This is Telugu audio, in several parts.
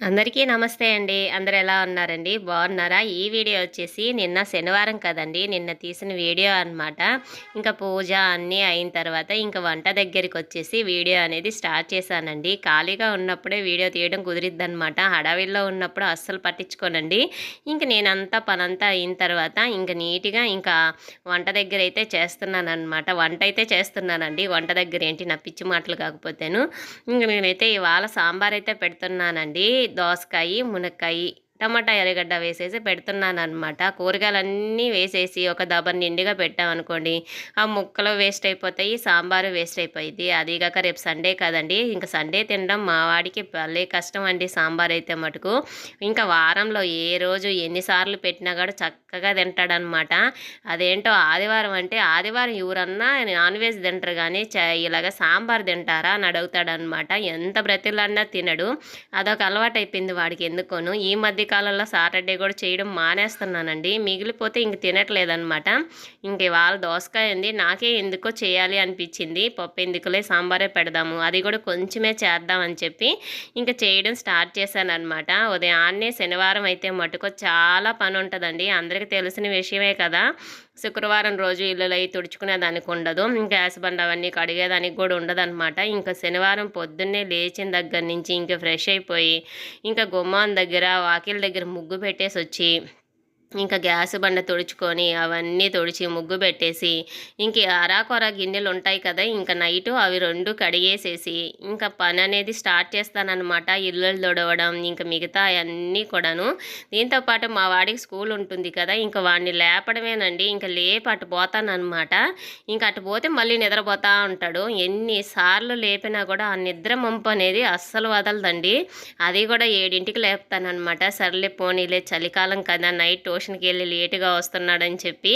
అందరికీ నమస్తే అండి. అందరు ఎలా ఉన్నారండి? బాగున్నారా? ఈ వీడియో వచ్చేసి నిన్న శనివారం కదండి. నిన్న తీసిన వీడియో అన్నమాట. ఇంకా పూజ అన్నీ అయిన తర్వాత ఇంకా వంట దగ్గరికి వచ్చేసి వీడియో అనేది స్టార్ట్ చేశానండి. ఖాళీగా ఉన్నప్పుడే వీడియో తీయడం కుదిరిద్దనమాట హడావిల్లో ఉన్నప్పుడు అస్సలు పట్టించుకోనండి. ఇంక నేనంతా పనంతా అయిన తర్వాత ఇంకా నీట్గా ఇంకా వంట దగ్గర అయితే చేస్తున్నాను అనమాట వంట అయితే చేస్తున్నానండి. వంట దగ్గర ఏంటి? నా పిచ్చి మాటలు కాకపోతేను. ఇంక నేనైతే ఇవాళ సాంబార్ అయితే పెడుతున్నానండి. దోసకాయ మునక్కాయ టమాటా ఎర్రగడ్డ వేసేసి పెడుతున్నాను అనమాట కూరగాయలన్నీ వేసేసి ఒక దబర్ నిండుగా పెట్టామనుకోండి ఆ ముక్కలు వేస్ట్ అయిపోతాయి సాంబారు వేస్ట్ అయిపోయింది అది కాక రేపు సండే కదండి. ఇంకా సండే తినడం మా వాడికి భలే కష్టం అండి సాంబార్ అయితే మటుకు. ఇంకా వారంలో ఏ రోజు ఎన్నిసార్లు పెట్టినా కూడా చక్కగా తింటాడనమాట అదేంటో ఆదివారం అంటే ఆదివారం ఎవరన్నా నాన్ వెజ్ తింటారు కానీ చ ఇలాగ సాంబార్ తింటారా అని అడుగుతాడనమాట ఎంత బ్రతిలన్నా తినడు. అదొక అలవాటు అయిపోయింది వాడికి ఎందుకోను. ఈ మధ్య కాలంలో సాటర్డే కూడా చేయడం మానేస్తున్నానండి. మిగిలిపోతే ఇంక తినట్లేదనమాట ఇంక ఇవాళ దోసకాయ ఉంది. నాకే ఎందుకో చేయాలి అనిపించింది. పప్పు ఎందుకులే సాంబారే పెడదాము. అది కూడా కొంచెమే చేద్దామని చెప్పి ఇంకా చేయడం స్టార్ట్ చేశాను అనమాట ఉదయాన్నే శనివారం అయితే మటుకు చాలా పని ఉంటుందండి అందరికీ తెలిసిన విషయమే కదా. శుక్రవారం రోజు ఇల్లులు అవి తుడుచుకునేదానికి ఉండదు. ఇంకా గ్యాస్ బండ అవన్నీ కడిగేదానికి కూడా ఉండదన్నమాట. ఇంకా శనివారం పొద్దున్నే లేచిన దగ్గర నుంచి ఇంకా ఫ్రెష్ అయిపోయి ఇంకా గుమ్మం దగ్గర వాకిల దగ్గర ముగ్గు పెట్టేసి వచ్చి ఇంకా గ్యాస్ బండ తుడుచుకొని అవన్నీ తుడిచి ముగ్గు పెట్టేసి ఇంక అరాకొర గిన్నెలు ఉంటాయి కదా ఇంకా నైటు అవి రెండు కడిగేసేసి ఇంకా పని అనేది స్టార్ట్ చేస్తానన్నమాట. ఇల్లు తొడవడం ఇంకా మిగతా అన్నీ కూడాను. దీంతోపాటు మా వాడికి స్కూల్ ఉంటుంది కదా ఇంకా వాడిని లేపడమేనండి. ఇంకా లేపి అటు పోతానన్నమాట. ఇంకా అటు పోతే మళ్ళీ నిద్రపోతా ఉంటాడు. ఎన్నిసార్లు లేపినా కూడా ఆ నిద్ర మంపు అనేది అస్సలు వదలదండి. అది కూడా ఏడింటికి లేపుతానమాట సర్లే పోనీలే చలికాలం కదా నైట్ ట్యూషన్కి వెళ్ళి లేటుగా వస్తున్నాడని చెప్పి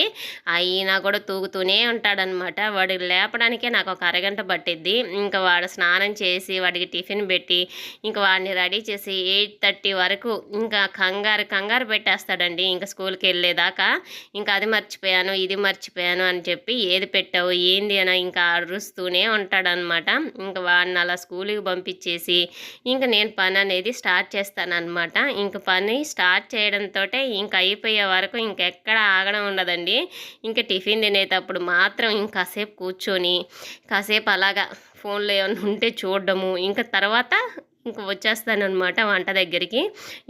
అయినా కూడా తూగుతూనే ఉంటాడనమాట వాడు లేపడానికే నాకు ఒక అరగంట పట్టిద్ది. ఇంకా వాడు స్నానం చేసి వాడికి టిఫిన్ పెట్టి ఇంకా వాడిని రెడీ చేసి ఎయిట్ థర్టీ వరకు ఇంకా కంగారు కంగారు పెట్టేస్తాడండి. ఇంకా స్కూల్కి వెళ్ళేదాకా ఇంకా అది మర్చిపోయాను ఇది మర్చిపోయాను అని చెప్పి ఏది పెట్టావు ఏంది అని ఇంకా అరుస్తూనే ఉంటాడనమాట ఇంకా వాడిని అలా స్కూల్కి పంపించేసి ఇంకా నేను పని అనేది స్టార్ట్ చేస్తాను అనమాట ఇంకా పని స్టార్ట్ చేయడంతో ఇంకా అయిపోయి అయిపోయే వరకు ఇంకెక్కడ ఆగడం ఉండదండి. ఇంకా టిఫిన్ తినేటప్పుడు మాత్రం ఇంకాసేపు కూర్చొని కాసేపు అలాగా ఫోన్లో ఏమైనా ఉంటే చూడడము. ఇంకా తర్వాత ఇంకా వచ్చేస్తాను అనమాట వంట దగ్గరికి.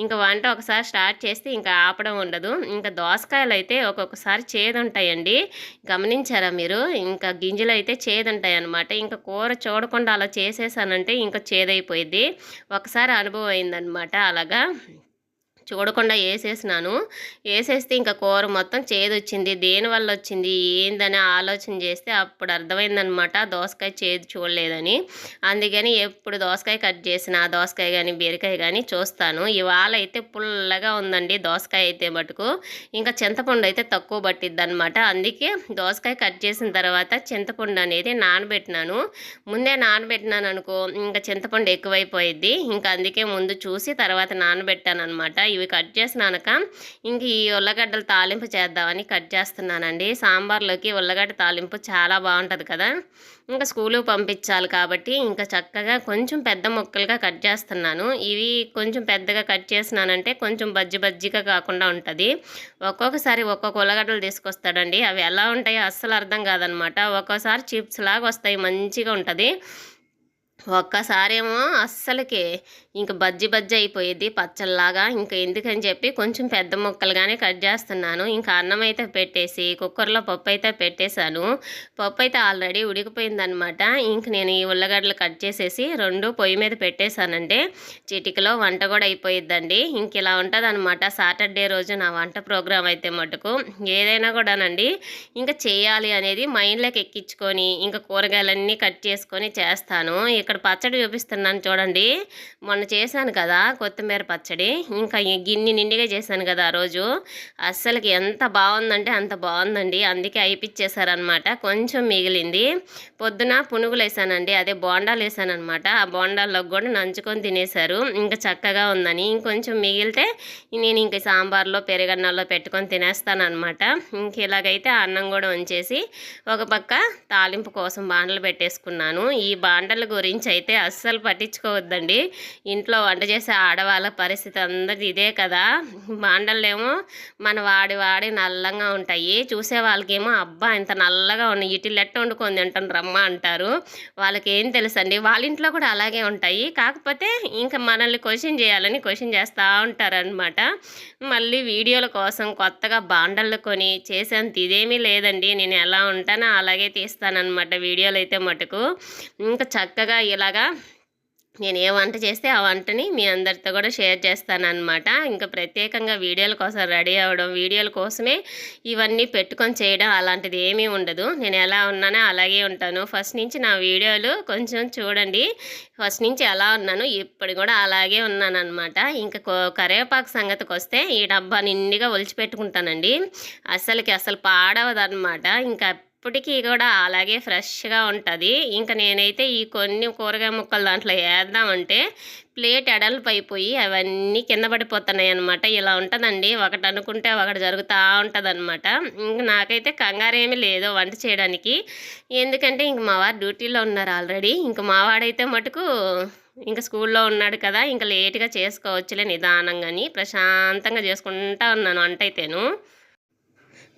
ఇంకా వంట ఒకసారి స్టార్ట్ చేస్తే ఇంకా ఆపడం ఉండదు. ఇంకా దోసకాయలు అయితే ఒక్కొక్కసారి చేదుంటాయండి. గమనించారా మీరు? ఇంకా గింజలు అయితే చేదుంటాయి అనమాట ఇంకా కూర చూడకుండా అలా చేసేసానంటే ఇంకా చేదైపోయింది ఒకసారి అనుభవం అయిందనమాట అలాగా. చూడకుండా వేసేసినాను వేసేస్తే ఇంకా కూర మొత్తం చేదు వచ్చింది దేనివల్ల వచ్చింది ఏందని ఆలోచన చేస్తే అప్పుడు అర్థమైందనమాట దోసకాయ చేదు చూడలేదని. అందుకని ఎప్పుడు దోసకాయ కట్ చేసిన దోసకాయ కానీ బీరకాయ కానీ చూస్తాను. ఇవాళ అయితే పుల్లగా ఉందండి దోసకాయ అయితే మటుకు. ఇంకా చింతపండు అయితే తక్కువ పట్టిద్ది అనమాట అందుకే దోసకాయ కట్ చేసిన తర్వాత చింతపండు అనేది నానబెట్టినాను. ముందే నానబెట్టినాను అనుకో ఇంకా చింతపండు ఎక్కువైపోయిద్ది. ఇంకా అందుకే ముందు చూసి తర్వాత నానబెట్టాను అనమాట ఇవి కట్ చేసినాక ఇంక ఈ ఉల్లగడ్డలు తాలింపు చేద్దామని కట్ చేస్తున్నానండి. సాంబార్లోకి ఉల్లగడ్డ తాలింపు చాలా బాగుంటుంది కదా. ఇంకా స్కూలు పంపించాలి కాబట్టి ఇంకా చక్కగా కొంచెం పెద్ద ముక్కలుగా కట్ చేస్తున్నాను. ఇవి కొంచెం పెద్దగా కట్ చేసినానంటే కొంచెం బజ్జి బజ్జిగా కాకుండా ఉంటుంది. ఒక్కొక్కసారి ఒక్కొక్క ఉల్లగడ్డలు తీసుకొస్తాడండి. అవి ఎలా ఉంటాయో అస్సలు అర్థం కాదనమాట. ఒక్కోసారి చిప్స్ లాగా వస్తాయి మంచిగా ఉంటుంది. ఒక్కసారేమో అస్సలకి ఇంక బజ్జి బజ్జి అయిపోయేది పచ్చల్లాగా ఇంకా ఎందుకని చెప్పి కొంచెం పెద్ద ముక్కలుగానే కట్ చేస్తున్నాను. ఇంకా అన్నం అయితే పెట్టేసి కుక్కర్లో పప్పు అయితే పెట్టేశాను. పప్పు అయితే ఆల్రెడీ ఉడికిపోయిందనమాట. ఇంక నేను ఈ ఉల్లగడ్డలు కట్ చేసేసి రెండు పొయ్యి మీద పెట్టేశానంటే చిటికలో వంట కూడా అయిపోయిద్దండి. ఇంక ఇలా ఉంటుందన్నమాట సాటర్డే రోజు నా వంట ప్రోగ్రాం అయితే మటుకు. ఏదైనా కూడానండి ఇంకా చేయాలి అనేది మైండ్లోకి ఎక్కించుకొని ఇంకా కూరగాయలన్నీ కట్ చేసుకొని చేస్తాను. ఇక్కడ పచ్చడి చూపిస్తున్నాను చూడండి. మొన్న చేశాను కదా కొత్తిమీర పచ్చడి. ఇంకా గిన్నె నిండిగా చేశాను కదా ఆ రోజు. అస్సలకి ఎంత బాగుందంటే అంత బాగుందండి. అందుకే అయిపిచ్చేసారనమాట కొంచెం మిగిలింది. పొద్దున పునుగులు వేసానండి. అదే బోండాలు వేసానమాట ఆ బోండాల్లో కూడా నంచుకొని తినేశారు. ఇంకా చక్కగా ఉందని. ఇంకొంచెం మిగిలితే నేను ఇంక సాంబార్లో పెరుగన్నంలో పెట్టుకొని తినేస్తాను అనమాట ఇంక ఇలాగైతే అన్నం కూడా ఉంచేసి ఒక పక్క తాలింపు కోసం బాండలు పెట్టేసుకున్నాను. ఈ బాండల గురించి గురించి అయితే అస్సలు పట్టించుకోవద్దండి. ఇంట్లో వంట చేసే ఆడవాళ్ళ పరిస్థితి అందరిది ఇదే కదా. బాండలేమో మన వాడి వాడి నల్లంగా ఉంటాయి. చూసే వాళ్ళకేమో అబ్బా ఇంత నల్లగా ఉన్నాయి ఇటు లెట్ట వండుకొని తింటాను రమ్మ అంటారు. వాళ్ళకి ఏం తెలుసండి? వాళ్ళ ఇంట్లో కూడా అలాగే ఉంటాయి. కాకపోతే ఇంకా మనల్ని క్వశ్చన్ చేయాలని క్వశ్చన్ చేస్తూ ఉంటారనమాట మళ్ళీ వీడియోల కోసం కొత్తగా బాండళ్ళు కొని చేసేంత ఇదేమీ లేదండి. నేను ఎలా ఉంటానో అలాగే తీస్తానన్నమాట వీడియోలు అయితే మటుకు. ఇంకా చక్కగా ఇలాగా నేను ఏ వంట చేస్తే ఆ వంటని మీ అందరితో కూడా షేర్ చేస్తానన్నమాట. ఇంకా ప్రత్యేకంగా వీడియోల కోసం రెడీ అవ్వడం వీడియోల కోసమే ఇవన్నీ పెట్టుకొని చేయడం అలాంటిది ఏమీ ఉండదు. నేను ఎలా ఉన్నానో అలాగే ఉంటాను. ఫస్ట్ నుంచి నా వీడియోలు కొంచెం చూడండి. ఫస్ట్ నుంచి ఎలా ఉన్నాను ఇప్పుడు కూడా అలాగే ఉన్నాను అనమాట ఇంకా కరివేపాకు సంగతికి వస్తే ఈ డబ్బా నిండుగా ఒలిచిపెట్టుకుంటానండి. అసలుకి అసలు పాడవదన్నమాట. ఇంకా ఇప్పటికీ కూడా అలాగే ఫ్రెష్గా ఉంటుంది. ఇంకా నేనైతే ఈ కొన్ని కూరగాయ ముక్కలు దాంట్లో వేద్దామంటే ప్లేట్ ఎడల్పు అవన్నీ కింద పడిపోతున్నాయి అనమాట ఇలా ఉంటుందండి. ఒకటి అనుకుంటే ఒకటి జరుగుతూ ఉంటుంది అనమాట ఇంక నాకైతే కంగారేమీ లేదు వంట చేయడానికి. ఎందుకంటే ఇంక మా వారు డ్యూటీలో ఉన్నారు ఆల్రెడీ. ఇంక మా వాడైతే మటుకు ఇంకా స్కూల్లో ఉన్నాడు కదా ఇంకా లేట్గా చేసుకోవచ్చులే నిదానంగాని ప్రశాంతంగా చేసుకుంటా ఉన్నాను వంట అయితేను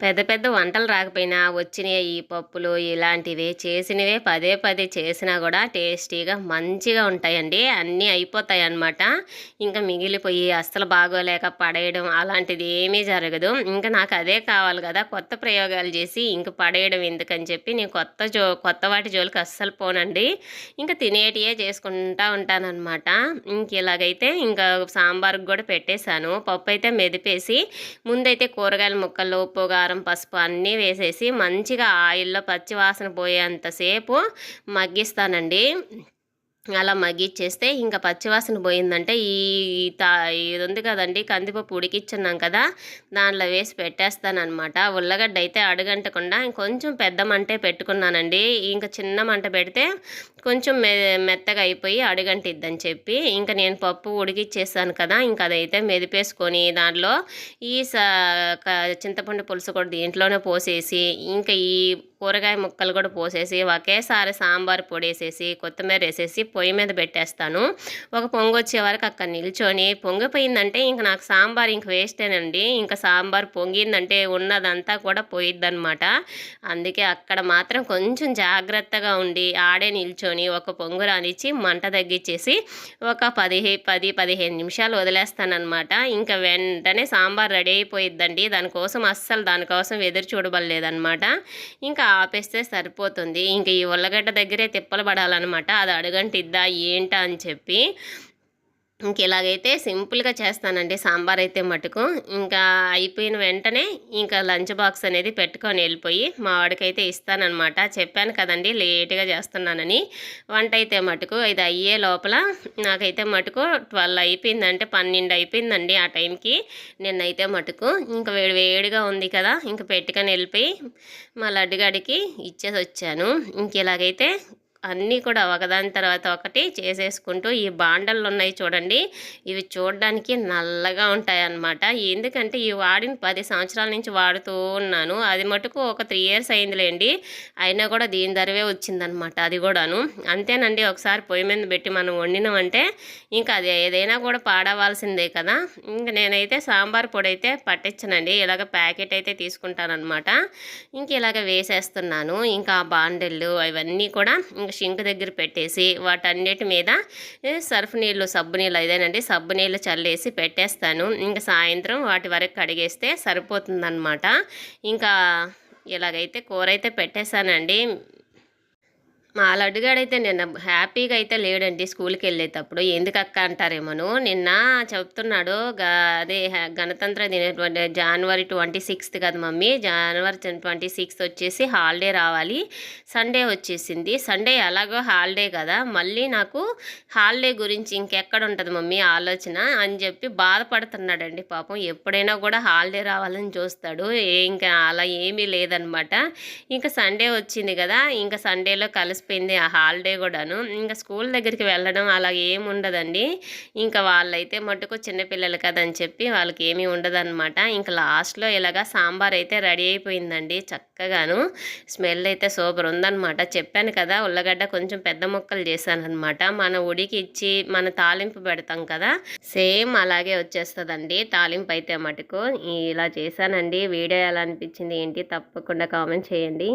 పెద్ద పెద్ద వంటలు రాకపోయినా వచ్చినవి ఈ పప్పులు ఇలాంటివి చేసినవే పదే పదే చేసినా కూడా టేస్టీగా మంచిగా ఉంటాయండి. అన్నీ అయిపోతాయి అన్నమాట ఇంకా మిగిలిపోయి అస్సలు బాగోలేక పడేయడం అలాంటిది ఏమీ జరగదు. ఇంకా నాకు అదే కావాలి కదా కొత్త ప్రయోగాలు చేసి ఇంక పడేయడం ఎందుకని చెప్పి నేను కొత్త జో కొత్త వాటి జోలికి అస్సలు పోనండి. ఇంకా తినేటియే చేసుకుంటా ఉంటానన్నమాట. ఇంక ఇలాగైతే ఇంకా సాంబార్కి కూడా పెట్టేశాను. పప్పు అయితే మెదిపేసి ముందైతే కూరగాయల ముక్కలు ఉప్పు కారం పసుపు అన్నీ వేసేసి మంచిగా ఆయిల్లో పచ్చివాసన పోయేంతసేపు మగ్గిస్తానండి. అలా మగ్గిచ్చేస్తే ఇంకా పచ్చివాసన పోయిందంటే ఈ తా ఇది ఉంది కదండి కందిపప్పు ఉడికిచ్చున్నాం కదా దాంట్లో వేసి పెట్టేస్తానమాట ఉల్లగడ్డ అయితే అడగంటకుండా ఇంకొంచెం పెద్ద మంటే పెట్టుకున్నానండి. ఇంకా చిన్న మంట పెడితే కొంచెం మె మెత్తగా అయిపోయి అడుగంటిద్దని చెప్పి ఇంకా నేను పప్పు ఉడికిచ్చేసాను కదా ఇంకా అదైతే మెదిపేసుకొని దాంట్లో ఈ స చింతపండు పులుసు కూడా దీంట్లోనే పోసేసి ఇంకా ఈ కూరగాయ ముక్కలు కూడా పోసేసి ఒకేసారి సాంబార్ పొడి వేసేసి కొత్తిమీర వేసేసి పొయ్యి మీద పెట్టేస్తాను. ఒక పొంగు వచ్చే వరకు అక్కడ నిల్చొని పొంగిపోయిందంటే ఇంక నాకు సాంబార్ ఇంక వేస్టేనండి. ఇంకా సాంబార్ పొంగిందంటే ఉన్నదంతా కూడా పోయిద్దనమాట అందుకే అక్కడ మాత్రం కొంచెం జాగ్రత్తగా ఉండి ఆడే నిల్చొని ఒక పొంగు రానిచ్చి మంట తగ్గించేసి ఒక పదిహే పది పదిహేను నిమిషాలు వదిలేస్తానమాట ఇంకా వెంటనే సాంబార్ రెడీ అయిపోయిద్దండి. దానికోసం అస్సలు దానికోసం ఎదురు చూడబడలేదన్నమాట. ఇంకా ఆపేస్తే సరిపోతుంది. ఇంకా ఈ ఉల్లగడ్డ దగ్గరే తిప్పలు పడాలన్నమాట. అది అడుగంటిద్దా? ఏంటా? అని చెప్పి ఇంక ఇలాగైతే సింపుల్గా చేస్తానండి. సాంబార్ అయితే మటుకు. ఇంకా అయిపోయిన వెంటనే ఇంకా లంచ్ బాక్స్ అనేది పెట్టుకొని వెళ్ళిపోయి మా వాడికైతే ఇస్తానమాట చెప్పాను కదండి లేట్గా చేస్తున్నానని. వంట అయితే మటుకు ఇది అయ్యే లోపల నాకైతే మటుకు ట్వెల్వ్ అయిపోయిందంటే పన్నెండు అయిపోయిందండి ఆ టైంకి. నిన్నైతే మటుకు ఇంకా వేడి వేడిగా ఉంది కదా ఇంకా పెట్టుకొని వెళ్ళిపోయి మా లడ్డుగాడికి ఇచ్చేసి వచ్చాను ఇంక ఇలాగైతే అన్నీ కూడా ఒకదాని తర్వాత ఒకటి చేసేసుకుంటూ ఈ బాండలు ఉన్నాయి చూడండి. ఇవి చూడడానికి నల్లగా ఉంటాయి అన్నమాట ఎందుకంటే ఈ వాడిని పది సంవత్సరాల నుంచి వాడుతూ ఉన్నాను. అది మటుకు ఒక త్రీ ఇయర్స్ అయిందిలేండి. అయినా కూడా దీని ధరవే వచ్చిందనమాట అది కూడాను. అంతేనండి ఒకసారి పొయ్యి మీద పెట్టి మనం వండినామంటే ఇంకా అది ఏదైనా కూడా పాడవలసిందే కదా. ఇంకా నేనైతే సాంబార్ పొడి అయితే పట్టించనండి. ఇలాగ ప్యాకెట్ అయితే తీసుకుంటానమాట ఇంక ఇలాగ వేసేస్తున్నాను. ఇంకా ఆ బాండెళ్ళు అవన్నీ కూడా ఇంకా షింక్ దగ్గర పెట్టేసి వాటన్నిటి మీద సర్ఫ్ నీళ్ళు సబ్బు నీళ్ళు అదేనండి సబ్బు నీళ్ళు చల్లేసి పెట్టేస్తాను. ఇంకా సాయంత్రం వాటి వరకు కడిగేస్తే సరిపోతుందన్నమాట. ఇంకా ఇలాగైతే కూర అయితే పెట్టేశానండి. మా లడ్డుగాడైతే నిన్న హ్యాపీగా అయితే లేడండి స్కూల్కి వెళ్ళేటప్పుడు ఎందుకు అక్క అంటారేమోను నిన్న చెప్తున్నాడు గ అదే గణతంత్ర దిన జనవరి ట్వంటీ సిక్స్త్ కదా మమ్మీ. జనవరి ట్వంటీ సిక్స్త్ వచ్చేసి హాలిడే రావాలి. సండే వచ్చేసింది. సండే ఎలాగో హాలిడే కదా. మళ్ళీ నాకు హాలిడే గురించి ఇంకెక్కడ ఉంటుంది మమ్మీ ఆలోచన అని చెప్పి బాధపడుతున్నాడండి పాపం. ఎప్పుడైనా కూడా హాలిడే రావాలని చూస్తాడు. ఇంకా అలా ఏమీ లేదనమాట. ఇంకా సండే వచ్చింది కదా. ఇంకా సండేలో కలిసి గడిచిపోయింది ఆ హాలిడే కూడాను. ఇంకా స్కూల్ దగ్గరికి వెళ్ళడం అలా ఏమి ఉండదండి. ఇంకా వాళ్ళైతే మటుకు చిన్నపిల్లలు కదని చెప్పి వాళ్ళకి ఏమీ ఉండదన్నమాట. ఇంకా లాస్ట్లో ఇలాగా సాంబార్ అయితే రెడీ అయిపోయిందండి చక్కగాను. స్మెల్ అయితే సూపర్ ఉందన్నమాట. చెప్పాను కదా ఉల్లగడ్డ కొంచెం పెద్ద ముక్కలు చేశాను అనమాట మన ఉడికి ఇచ్చి మన తాలింపు పెడతాం కదా సేమ్ అలాగే వచ్చేస్తుందండి తాలింపు అయితే మటుకు. ఇలా చేశానండి. వీడియో ఎలా అనిపించింది ఏంటి తప్పకుండా కామెంట్ చేయండి.